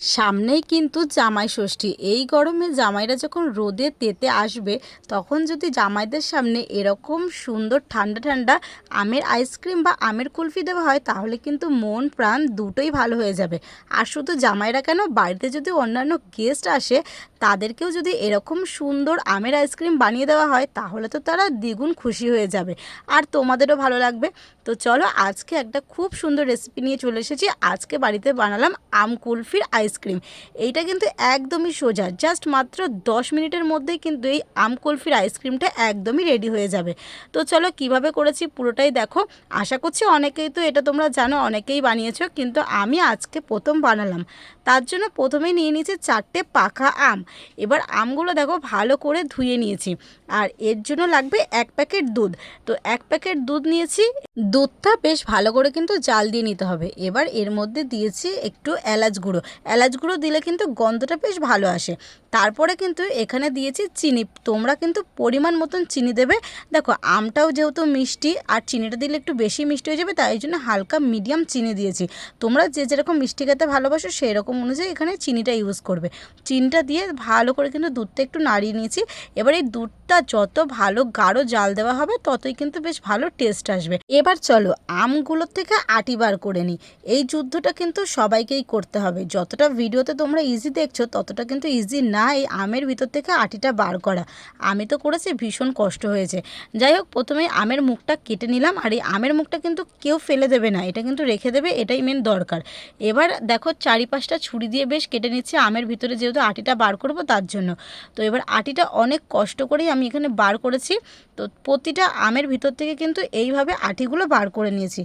সামনেই কিন্তু জামাই ষষ্ঠী। এই গরমে জামাইরা যখন রোদে তেতে আসবে, তখন যদি জামাইদের সামনে এরকম সুন্দর ঠান্ডা ঠান্ডা আমের আইসক্রিম বা আমের কুলফি দেওয়া হয়, তাহলে কিন্তু মন প্রাণ দুটোই ভালো হয়ে যাবে। আর শুধু জামাইরা কেন? বাড়িতে যদি অন্যান্য গেস্ট আসে, তাদেরকেও যদি এরকম সুন্দর আমের আইসক্রিম বানিয়ে দেওয়া হয়, তাহলে তো তারা দ্বিগুণ খুশি হয়ে যাবে। আর তোমাদেরও ভালো লাগবে। তো চলো আজকে একটা খুব সুন্দর রেসিপি নিয়ে চলে এসেছি। আজকে বাড়িতে বানালাম আম কুলফির আইসক্রিম এইটা কিন্তু একদমই সোজা। জাস্ট মাত্র দশ মিনিটের মধ্যেই কিন্তু এই আম কুলফির আইসক্রিমটা একদমই রেডি হয়ে যাবে। তো চলো কীভাবে করেছি পুরোটাই দেখো। আশা করছি অনেকেই তো এটা তোমরা জানো, অনেকেই বানিয়েছো, কিন্তু আমি আজকে প্রথম বানালাম। তার জন্য প্রথমেই নিয়ে নিয়েছি চারটে পাকা আম। এবার আমগুলো দেখো ভালো করে ধুয়ে নিয়েছি। আর এর জন্য লাগবে এক প্যাকেট দুধ। তো এক প্যাকেট দুধ নিয়েছি। দুধটা বেশ ভালো করে কিন্তু জাল দিয়ে নিতে হবে। এবার এর মধ্যে দিয়েছি একটু এলাচ গুঁড়ো। গুঁড়ো দিলে কিন্তু গন্ধটা বেশ ভালো আসে। তারপরে কিন্তু এখানে দিয়েছি চিনি। তোমরা কিন্তু পরিমাণ মতন চিনি দেবে। দেখো, আমটাও যেহেতু মিষ্টি আর চিনিটা দিলে একটু বেশি মিষ্টি হয়ে যাবে, তাই জন্য হালকা মিডিয়াম চিনি দিয়েছি। তোমরা যে যেরকম মিষ্টি খেতে ভালোবাসো সেই রকম অনুযায়ী এখানে চিনিটা ইউজ করবে। চিনিটা দিয়ে ভালো করে কিন্তু দুধটা একটু নাড়িয়ে নিয়েছি। এবার এই দুধটা যত ভালো গাঢ় জাল দেওয়া হবে, ততই কিন্তু বেশ ভালো টেস্ট আসবে। এবার চলো আমগুলোর থেকে আটি বার করে নিই। এই যুদ্ধটা কিন্তু সবাইকেই করতে হবে। যতটা ভিডিওতে তোমরা ইজি দেখছ, ততটা কিন্তু ইজি না এই আমের ভিতর থেকে আটিটা বার করা। আমি তো করেছি, ভীষণ কষ্ট হয়েছে। যাই হোক, প্রথমে আমের মুখটা কেটে নিলাম, আর এই আমের মুখটা কিন্তু কেউ ফেলে দেবে না, এটা কিন্তু রেখে দেবে, এটাই মেন দরকার। এবার দেখো, চারিপাশটা ছুরি দিয়ে বেশ কেটে নিচ্ছি, আমের ভিতরে যেহেতু আটিটা বার করব তার জন্য। তো এবার আটিটা অনেক কষ্ট করেই আমি এখানে বার করেছি, তো প্রতিটা আমের ভিতর থেকে কিন্তু এইভাবে আটিগুলো বার করে নিয়েছি।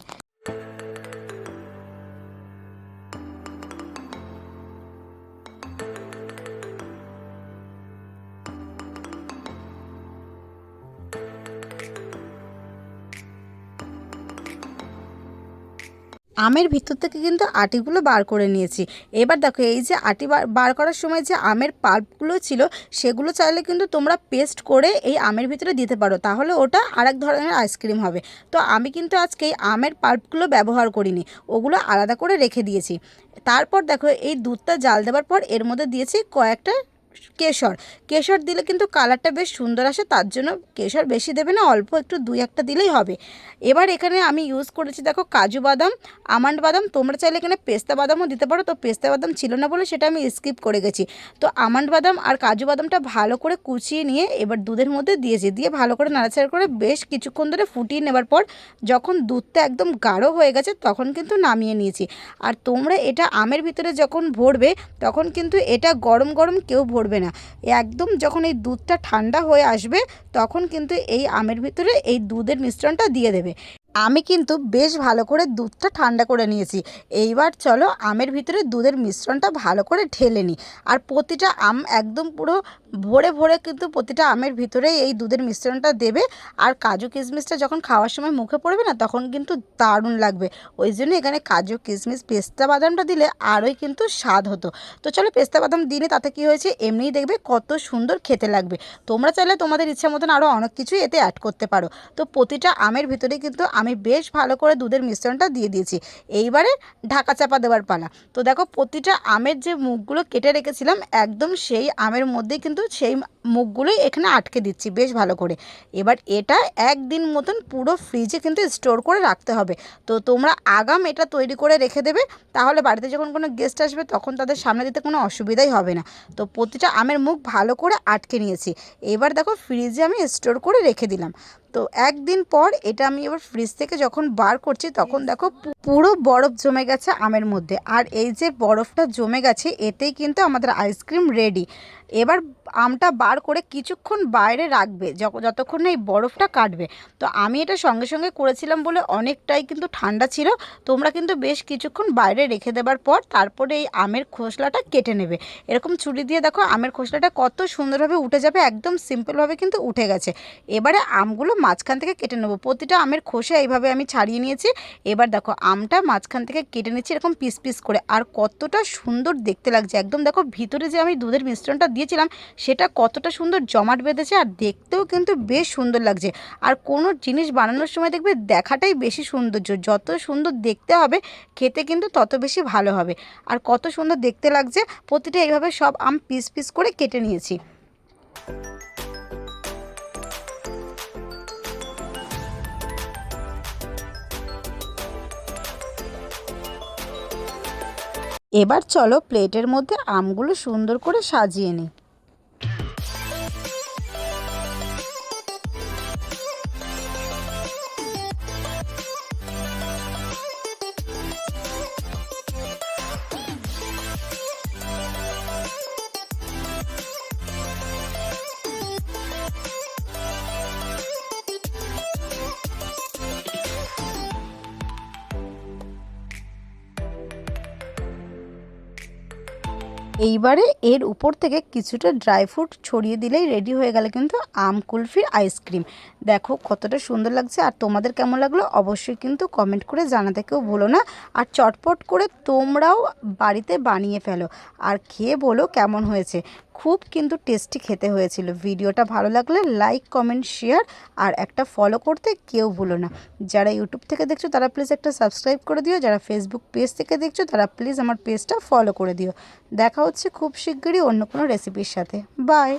আমের ভিতর থেকে কিন্তু আটিগুলো বার করে নিয়েছি। এবার দেখো, এই যে আটি বার করার সময় যে আমের পাল্পগুলো ছিল, সেগুলো চাইলে কিন্তু তোমরা পেস্ট করে এই আমের ভিতরে দিতে পারো। তাহলে ওটা আরেক ধরনের আইসক্রিম হবে। তো আমি কিন্তু আজকে এই আমের পাল্পগুলো ব্যবহার করিনি, ওগুলো আলাদা করে রেখে দিয়েছি। তারপর দেখো, এই দুধটা জাল দেওয়ার পর এর মধ্যে দিয়েছি কয়েকটা কেশর। কেশর দিলে কিন্তু কালারটা বেশ সুন্দর আসে, তার জন্য কেশর বেশি দেবে না, অল্প একটু দুই একটা দিলেই হবে। এবার এখানে আমি ইউজ করেছি দেখো কাজু বাদাম, আমন্ড বাদাম, তোমরা চাইলে এখানে পেস্তা বাদামও দিতে পারো, তো পেস্তা বাদাম ছিল না বলে সেটা আমি স্কিপ করে গেছি। তো আমন্ড বাদাম আর কাজু বাদামটা ভালো করে কুচিয়ে নিয়ে এবার দুধের মধ্যে দিয়েছি, দিয়ে ভালো করে নাড়াচাড়া করে বেশ কিছুক্ষণ ধরে ফুটিয়ে নেবার পর যখন দুধটা একদম গাঢ় হয়ে গেছে তখন কিন্তু নামিয়ে নিয়েছি। আর তোমরা এটা আমের ভিতরে যখন ভরবে তখন কিন্তু এটা গরম গরম কেউ ভরবে না। একদম যখন এই দুধটা ঠান্ডা হয়ে আসবে, তখন কিন্তু এই আমের ভিতরে এই দুধের মিশ্রণটা দিয়ে দেবে। আমি কিন্তু বেশ ভালো করে দুধটা ঠান্ডা করে নিয়েছি। এইবার চলো আমের ভিতরে দুধের মিশ্রণটা ভালো করে ঢেলে নিই। আর প্রতিটা আম একদম পুরো ভরে ভরে কিন্তু প্রতিটা আমের ভিতরে এই দুধের মিশ্রণটা দেবে। আর কাজু কিশমিশটা যখন খাওয়ার সময় মুখে পড়বে না, তখন কিন্তু দারুণ লাগবে। ওই জন্য এখানে কাজু কিশমিশ পেস্তা বাদামটা দিলে আরোই কিন্তু স্বাদ হতো। তো চলো পেস্তা বাদাম দিলে তাতে কি হয়েছে এমনিই দেখবে কত সুন্দর খেতে লাগবে। তোমরা চাইলে তোমাদের ইচ্ছা মতন আরও অনেক কিছুই এতে অ্যাড করতে পারো। তো প্রতিটা আমের ভিতরে কিন্তু আমি বেশ ভালো করে দুধের মিশ্রণটা দিয়ে দিয়েছি। এইবারে ঢাকা চাপা দেওয়ার পালা। তো দেখো, প্রতিটা আমের যে মুখগুলো কেটে রেখেছিলাম, একদম সেই আমের মধ্যেই কিন্তু সেই মুখগুলোই এখানে আটকে দিচ্ছি বেশ ভালো করে। এবার এটা একদিন মতন পুরো ফ্রিজে কিন্তু স্টোর করে রাখতে হবে। তো তোমরা আগাম এটা তৈরি করে রেখে দেবে, তাহলে বাড়িতে যখন কোনো গেস্ট আসবে, তখন তাদের সামনে দিতে কোনো অসুবিধাই হবে না। তো প্রতিটা আমের মুখ ভালো করে আটকে নিয়েছি। এবার দেখো, ফ্রিজে আমি স্টোর করে রেখে দিলাম। তো একদিন পর এটা আমি এবার ফ্রিজ থেকে যখন বার করছি তখন দেখো পুরো বরফ জমে গেছে আমের মধ্যে। আর এই যে বরফটা জমে গেছে এতেই কিন্তু আমাদের আইসক্রিম রেডি এবার আমটা বার করে কিছুক্ষণ বাইরে রাখবে যতক্ষণ না এই বরফটা কাটবে। তো আমি এটা সঙ্গে সঙ্গে করেছিলাম বলে অনেকটাই কিন্তু ঠান্ডা ছিল। তোমরা কিন্তু বেশ কিছুক্ষণ বাইরে রেখে দেবার পর তারপরে এই আমের খোসলাটা কেটে নেবে। এরকম ছুরি দিয়ে দেখো আমের খোসলাটা কত সুন্দরভাবে উঠে যাবে, একদম সিম্পলভাবে কিন্তু উঠে গেছে। এবারে আমগুলো মাঝখান থেকে কেটে নেব। প্রতিটা আমের খোসা এইভাবে আমি ছাড়িয়ে নিয়েছি। এবার দেখো আমটা মাঝখান থেকে কেটে নিচ্ছি এরকম পিস পিস করে। আর কতটা সুন্দর দেখতে লাগছে। একদম দেখো ভিতরে যে আমি দুধের মিশ্রণটা দিয়েছিলাম সেটা কতটা সুন্দর জমাট বেঁধেছে আর দেখতেও কিন্তু বেশ সুন্দর লাগছে। আর কোনো জিনিস বানানোর সময় দেখবে দেখাটাই বেশি সৌন্দর্য। যত সুন্দর দেখতে হবে, খেতে কিন্তু তত বেশি ভালো হবে। আর কত সুন্দর দেখতে লাগছে, প্রতিটা এইভাবে সব আম পিস পিস করে কেটে নিয়েছি। এবার চলো প্লেটের মধ্যে আমগুলো সুন্দর করে সাজিয়ে নিই। এইবারে এর উপর থেকে কিছুটা ড্রাই ফ্রুট ছড়িয়ে দিলেই রেডি হয়ে গেলে কিন্তু আম কুলফির আইসক্রিম। দেখো কতটা সুন্দর লাগছে আর তোমাদের কেমন লাগল অবশ্যই কিন্তু কমেন্ট করে জানাতে কেউ ভুলো না। আর চটপট করে তোমরাও বাড়িতে বানিয়ে ফেলো। আর খেয়ে বলো কেমন হয়েছে। খুব কিন্তু টেস্টি খেতে হয়েছিল। ভিডিওটা ভালো লাগলে লাইক কমেন্ট শেয়ার আর একটা ফলো করতে কেউ ভুলো না। যারা ইউটিউব থেকে দেখছ তারা প্লিজ একটা সাবস্ক্রাইব করে দিও। যারা ফেসবুক পেজ থেকে দেখছ তারা প্লিজ আমার পেজটা ফলো করে দিও। দেখা হচ্ছে খুব শিগগিরই অন্য কোনো রেসিপির সাথে। বাই